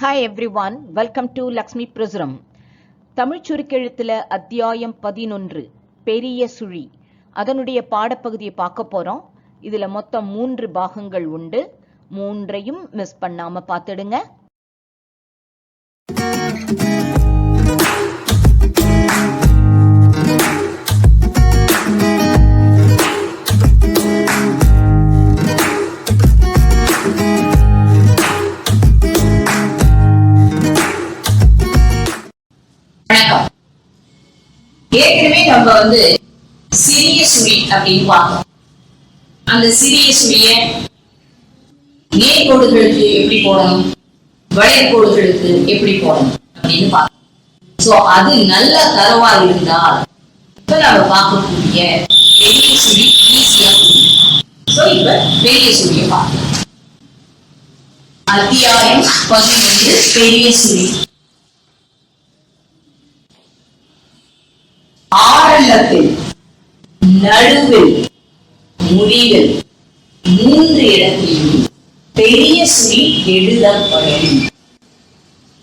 Hi everyone welcome to Lakshmi பிரசுரம் Tamil சுருக்கெழுத்தில் அத்தியாயம் பதினொன்று பெரிய சுழி. அதனுடைய பாடப்பகுதியை பார்க்க போகிறோம் இதில் மொத்தம் மூன்று பாகங்கள் உண்டு. மூன்றையும் மிஸ் பண்ணாமல் பார்த்துடுங்க. நம்ம வந்து சிறிய சுழி அப்படின்னு பார்த்தோம் அந்த சிறிய சுழிய நேர்கோடுகளுக்கு எப்படி போடணும்? வளைகோடுகளுக்கு எப்படி போடணும் அப்படின்னு பார்த்தோம் சோ அது நல்ல தரவா இருந்தால் இப்ப நம்ம பார்க்கக்கூடிய பெரிய சுழி ஈஸியா சோ இப்ப பெரிய சுழிய பார்க்கலாம். அத்தியாயம் பதினொன்று பெரிய சுழி ஆரம்பத்தில் நடுவில் முடிவில் மூன்று இடத்திலும் பெரிய சுழி எழுதப்படும்.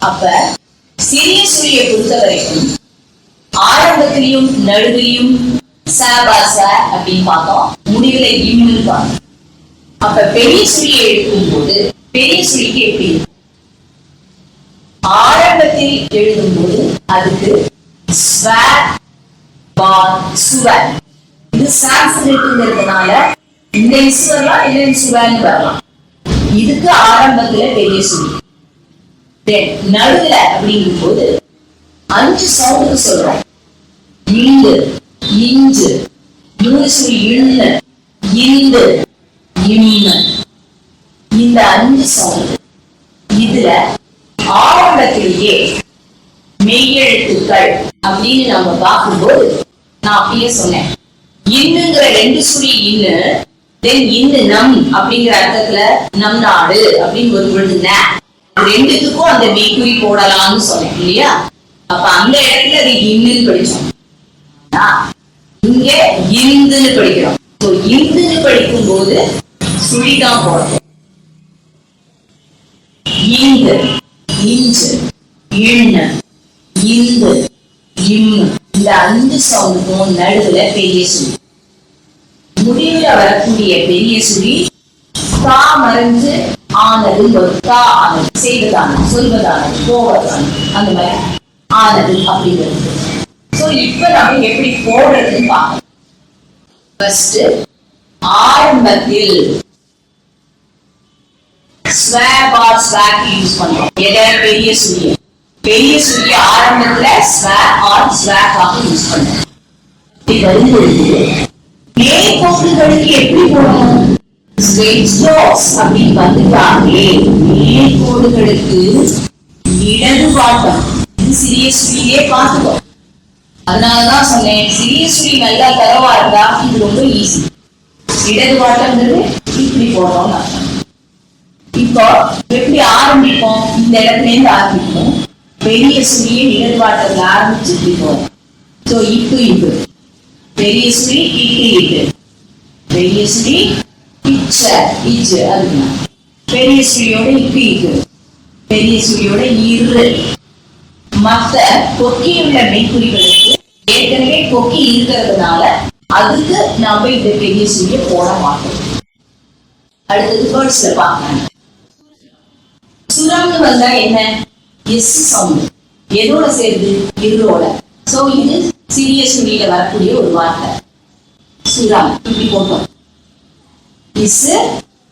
அப்ப சிறிய சுழியை பொறுத்த வரைக்கும் ஆரம்பத்திலையும் நடுவிலையும் ச ப ச அப்படின்னு பார்த்தோம். முடிவுல இம்னு பார்த்தோம். அப்ப பெரிய சுழியை எழுதும் போது பெரிய சுழிக்கு எப்படி ஆரம்பத்தில் எழுதும் போது அதுக்கு ஸ்வ பார் சுவர். இது சான்ஸ்கிரிட்ங்கிறதுனால இந்த இசு வரலாம் சுவர்னு வரலாம். இதுக்கு ஆரம்பத்துல பெரிய சுழி நடுவுல அப்படிங்கும் போது அஞ்சு சவுண்டுக்கு சொல்றோம். இண்டு இஞ்சு. நூறு சுழி இண்ணு இண்டு இம்மு இந்த அஞ்சு சவுண்டு இதுல ஆரம்பத்திலேயே மெய்யெழுத்துக்கள் அப்படின்னு நம்ம பார்க்கும்போது நான் அப்பயே சொன்னேன். இன்னுங்கிற ரெண்டு சுழி இன்னு தென் இன்னு நம் அப்படிங்கிற அர்த்தத்துல நம் நாடு அப்படின்னு ஒரு பொழுது ரெண்டுத்துக்கும் அந்த மெய்குறி போடலாம்னு சொன்னேன் இல்லையா? அப்ப அந்த இடத்துல அது இன்னுன்னு படிச்சோம். இங்க இந்துன்னு படிக்கிறோம். So, இந்துன்னு படிக்கும் போது சுழிதான் போடணும். இந்து இஞ்சு இண்ணு இந்து இம்மு. இந்த அஞ்சு சவுண்டுக்கும் நடுவுல பெரிய சுழி முடிவுல வரக்கூடிய பெரிய சுழி தா மறைஞ்சு ஆனது தா ஆனது. செய்வதானது சொல்வதானது போவதானது அந்த மாதிரி ஆனது அப்படிங்கிறது. சோ இப்ப நம்ம எப்படி போடுறதுன்னு பார்க்கணும் ஃபர்ஸ்ட் ஆரம்பத்தில் ஸ்வாப் ஆர் ஸ்வாக் யூஸ் பண்றோம். எதை? பெரிய சுழியை பெரிய சுழிய ஆரம்பத்துல ஸ்வாக் ஆர் ஸ்வாக் ஆக யூஸ் பண்றோம் இப்படி வரும்பொழுது மேற்கோடுகளுக்கு எப்படி போடணும் ஸ்ட்ரெயிட் ஸ்ட்ரோக்ஸ் அப்படின்னு வந்துட்டாங்களே மேற்கோடுகளுக்கு இடது பாட்டம் இது சிறிய சுழியே பார்த்துக்கோ. அதனாலதான் சொன்னேன் சிறிய சுழி நல்லா தரவா இருந்தா இது ரொம்ப ஈஸி இடது வாட்டம்ங்கிறது இப்படி போடுறோம்னு அர்த்தம். இப்போ எப்படி ஆரம்பிப்போம்? இந்த இடத்துல இருந்து ஆரம்பிப்போம். பெரிய சுழியை இடது வாட்டத்துல ஆரம்பிச்சு போவோம் இப்பு இப்பு. பெரிய சுழி இட்டு இட்டு பெரிய சுழி இச்ச இச்சு அதுதான் பெரிய சுழியோட இப்பு இப்பு. பெரிய சுழியோட இரு மத்த கொக்கியுள்ள மெய்க்குறிகளுக்கு ஏற்கனவே கொக்கி இருக்கிறதுனால அதுக்கு நாம இந்த பெரிய சுழியை போட மாட்டோம். அடுத்தது பேர்ட்ஸ்ல பார்க்கலாம். சுரம்னு வந்தா என்ன? S sound. எதோட சேர்ந்து இருளோட. சோ இது சிறிய சுழியில வரக்கூடிய ஒரு வார்த்தை. சுரம் இப்படி போட்டோம். இஸ்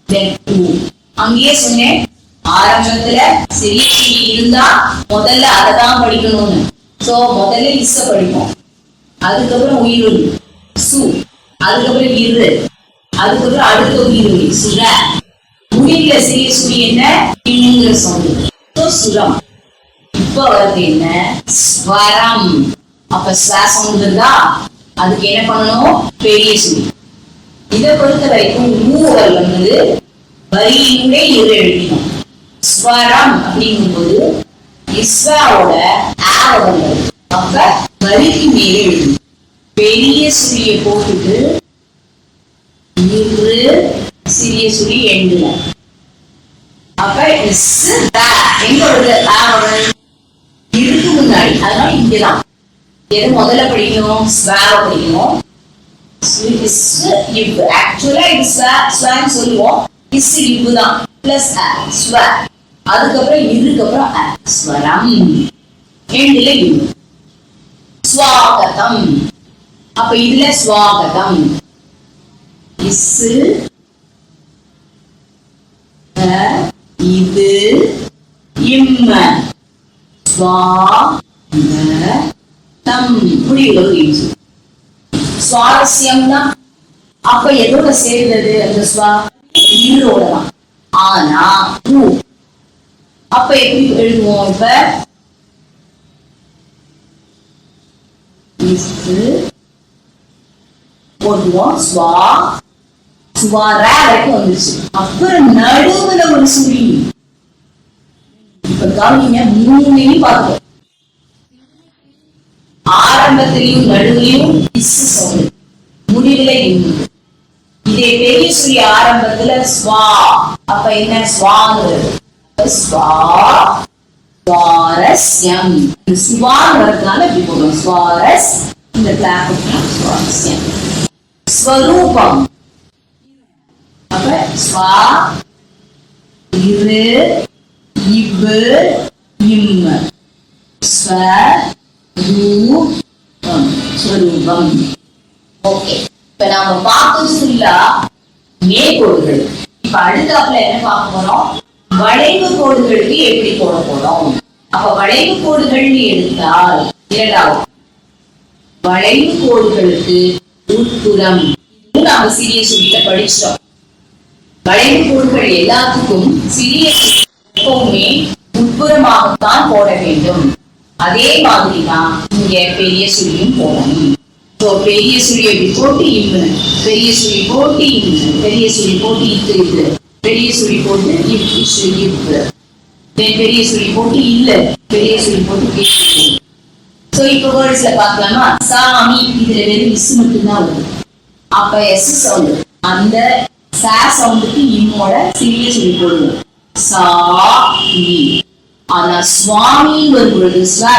தென் டூ அங்கேயே சொன்னேன் ஆரம்பத்துல சிறிய சுழி இருந்தா முதல்ல அதை தான் படிக்கணும்னு. சோ முதல்ல இஸ்ஸ படிப்போம். அதுக்கப்புறம் உயிரொலி சு. அதுக்கப்புறம் இரு. அதுக்கப்புறம் அடுத்த உயிரொலி சுர உயிரில சிறிய சுழி என்ன? இன்னுங்கிற சவுண்ட். சுரம் இப்ப வருது என்ன ஸ்வரம். அப்ப சுவாசம் இருந்தா அதுக்கு என்ன பண்ணணும்? பெரிய சுழி இதை பொறுத்த வரைக்கும் மூவர் வந்து வரியினுடைய இரு எழுதினோம் ஸ்வரம் அப்படிங்கும்போது இஸ்வாவோட ஆவ வந்தது அப்ப வரிக்கு மேலே எழுதணும் பெரிய சுழியை போட்டுட்டு இரு சிறிய சுழி எண்டுல அப்ப இஸ் எங்க வருது? ஆ வருது? முன்னாடி அதனால இங்கதான் எது முதல்ல படிக்கணும்? ஸ்வாவ படிக்கணும். ஆக்சுவலா இது ஸ்வான்னு சொல்லுவோம். இஸ் இவ்வு தான் பிளஸ் அதுக்கப்புறம் இதுக்கு அப்புறம் ஸ்வரம். ஸ்வாகதம். அப்ப இதுல ஸ்வாகதம். இஸ் இது இம்ம. ஸ்வா தம் முடிவுல யூஸ் சுவாரஸ்யம்னா அப்ப எதோட சேர்ந்தது அந்த சுவா? ஈரோட தான். ஆனா ஊ. அப்ப எப்படி எழுதுவோம் இப்ப? இஸ்து போடுவோம் சுவா. சுவார வரைக்கும் வந்துச்சு அப்புறம் நடுவுல ஒரு சுழி இப்ப கவனிங்க மூணையும் பார்த்தோம் ஆரம்பத்திலையும் நடுவிலையும் இஸ் இதே பெரிய சொல்லி ஆரம்பத்துல ஸ்வா அப்ப என்ன? ஸ்வாங்கிறது. ஸ்வா சுவாரஸ்யம். சுவாங்கிறதுனால இப்படி போடுவோம் சுவாரஸ் இந்த கிளாப் சுவாரஸ்யம். ஸ்வரூபம். அப்ப ஸ்வா இரு இவ்வு இம் ஸ்வ ஸ்வரூபம் ஓகே இப்ப நாம பார்த்தது ஃபுல்லா மேற்கோடுகள் இப்ப அடுத்தாப்புல என்ன பார்க்க போறோம் வளைவு கோடுகளுக்கு எப்படி போட போறோம்? அப்ப வளைவு கோடுகள்னு எடுத்தால் இரண்டாவது வளைவு கோடுகளுக்கு உட்புறம் நாம சிறிய சொல்லில படிச்சிட்டோம் வளைவு கோடுகள் எல்லாத்துக்கும் சிறிய எப்பவுமே உட்புறமாகத்தான் போட வேண்டும். அதே மாதிரி தான் இங்க பெரிய சுழியும் போடணும் ஸோ பெரிய சுழி இப்படி போட்டு இம்மு பெரிய சுழி போட்டு இம்மு பெரிய சுழி போட்டு இத்து இது பெரிய சுழி போட்டு இப்பு சுழி பெரிய சுழி போட்டு இல்ல? பெரிய சுழி போட்டு ஸோ சோ வேர்ட்ஸ்ல பார்க்கலாமா? சாமி இதுல வெறும் இஸ் மட்டும்தான் வருது அப்ப எஸ் சவுண்ட் அந்த சா சவுண்டுக்கு இம்மோட சிறிய சொல்லி போடுவோம். சா இ ஆனா சுவாமி வரும் பொழுது ஸ்வ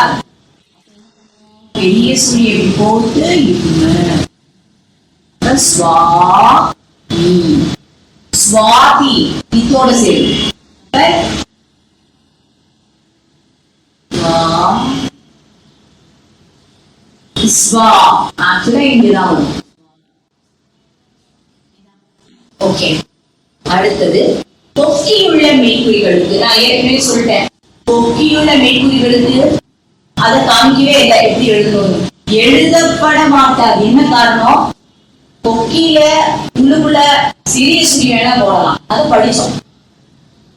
பெரிய சொல்லி போட்டு இம்ம அப்ப ஸ்வா இதோட சேர்ந்து ஸ்வா ஆக்சுவலா இங்கதான் வரும் ஓகே அடுத்தது தொக்கியுள்ள மெய்க்குறிகளுக்கு நான் ஏற்கனவே சொல்லிட்டேன். தொக்கியுள்ள மேற்கூறிகளுக்கு அதை காமிக்கவே இல்லை எப்படி எழுதணும்? எழுதப்பட மாட்டாது என்ன காரணம்? கொக்கியில உள்ளுக்குள்ள சிறிய சுழி போடலாம். அதை படிச்சோம்.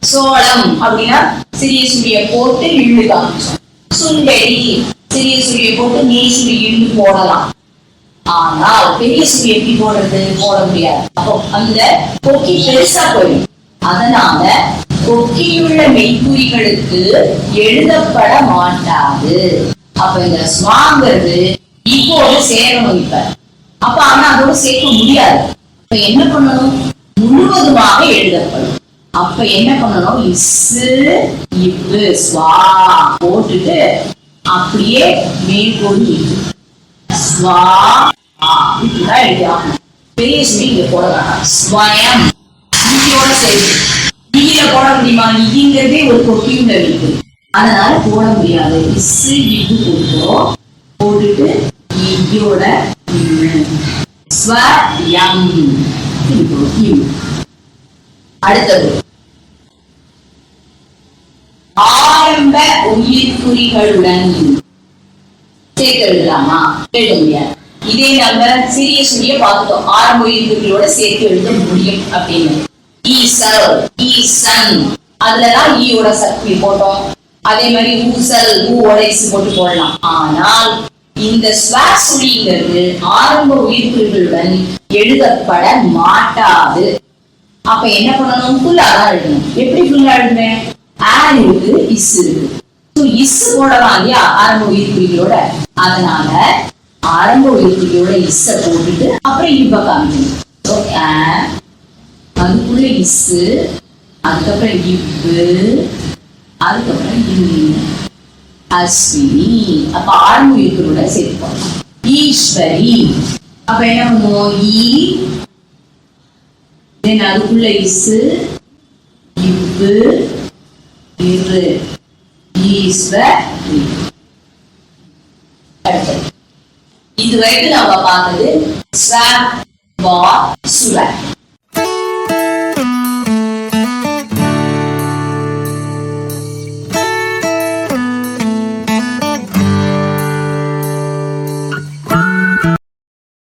சோளம் அப்படின்னா சிறிய சுழிய போட்டு இள்ளு காமிச்சோம். சுண்டெடி சிறிய சுழிய போட்டு நீ சுழி இழுந்து போடலாம். ஆனால் பெரிய சுழி எப்படி போடுறது? போட முடியாது. அப்போ அந்த கொக்கி பெருசா போயிடும். அதனால கொக்கியுள்ள மெய்குறிகளுக்கு எழுதப்பட மாட்டாது. அப்ப இந்த ஸ்வாங்கிறது இப்போட சேரணும் இப்ப அப்ப ஆனா அதோட சேர்க்க முடியாது. இப்ப என்ன பண்ணணும்? முழுவதுமாக எழுதப்படும். அப்ப என்ன பண்ணணும்? இசு இப்பு ஸ்வா போட்டுட்டு அப்படியே மேற்கோள் சுவா ஸ்வா ஆ, இப்படிதான் எழுதி ஆகணும். பெரிய சுமி இங்க போட வேண்டாம் ஸ்வயம். சேர்த்து. ஈயில போட ஒரு கொக்கியுள்ள இருக்கு அதனால போட முடியாது. இசு இது போட்டுக்கிறோம் போட்டுட்டு ஈயோட ஸ்வயம். அடுத்தது. ஆரம்ப உயிர்குறிகளுடன் சேர்க்கலாமா எழுத முடியாது. இதே நம்ம சிறிய சிறிய பார்த்தோம். ஆரம்ப உயிர்குறிகளோட சேர்த்து எழுத முடியும் அப்படின்னு. ஈசல் ஈசன். அதுலதான் ஈயோட சக்தி போட்டோம். அதே மாதிரி ஊசல் ஊ இசு போட்டு போடலாம். ஆனால் இந்த சுவாசுழிங்கிறது ஆரம்ப உயிர்குறிகளுடன் எழுதப்பட மாட்டாது. அப்ப என்ன பண்ணணும்? ஃபுல்லா தான் எழுதணும். எப்படி ஃபுல்லா எழுதுவேன் ஆன் இருக்கு இஸ் இருக்கு. இஸ் போடலாம் இல்லையா? ஆரம்ப உயிர்குறிகளோட அதனால ஆரம்ப உயிர்குறிகளோட இஸ்ஸ போட்டுட்டு அப்புறம் இப்ப காமிக்கணும். அதுக்குள்ள இசு அதுக்கப்புறம் இவ்வு அதுக்கப்புறம் இன்னு அஸ்வினி. அப்ப ஆழ்மொழிகளோட சேர்ப்போம். ஈஸ்வரி. அப்ப என்ன பண்ணுவோம்? ஈ தென் அதுக்குள்ள இசு இவ்வு இரு. ஈஸ்வரி. அடுத்தது. இதுவரைக்கும் நம்ம பார்த்தது ஸ்வ வா சுவ.